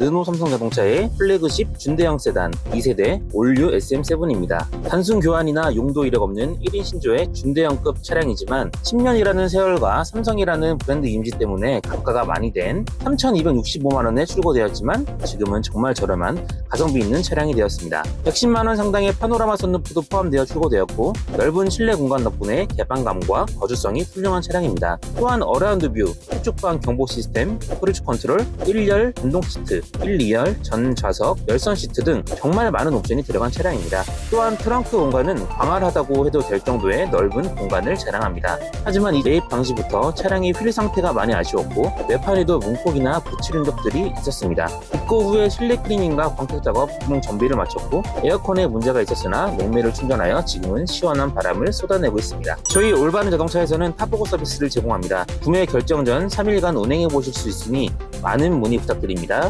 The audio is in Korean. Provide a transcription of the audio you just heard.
르노 삼성자동차의 플래그십 준대형 세단 2세대 올류 SM7입니다. 단순 교환이나 용도 이력 없는 1인 신조의 준대형급 차량이지만 10년이라는 세월과 삼성이라는 브랜드 이미지 때문에 감가가 많이 된 3,265만원에 출고되었지만 지금은 정말 저렴한 가성비 있는 차량이 되었습니다. 110만원 상당의 파노라마 선루프도 포함되어 출고되었고 넓은 실내 공간 덕분에 개방감과 거주성이 훌륭한 차량입니다. 또한 어라운드 뷰, 후축방 경보 시스템, 크루즈 컨트롤, 1열 전동 시트, 1, 2열 전 좌석, 열선 시트 등 정말 많은 옵션이 들어간 차량입니다. 또한 트렁크 공간은 광활하다고 해도 될 정도의 넓은 공간을 자랑합니다. 하지만 이 매입 당시부터 차량이 휠 상태가 많이 아쉬웠고 외판에도 문콕이나 붙일 흔적들이 있었습니다. 입고 후에 실내 클리닝과 광택 작업 등 정비를 마쳤고 에어컨에 문제가 있었으나 냉매를 충전하여 지금은 시원한 바람을 쏟아내고 있습니다. 저희 올바른 자동차에서는 탑보고 서비스를 제공합니다. 구매 결정 전 3일간 운행해 보실 수 있으니 많은 문의 부탁드립니다.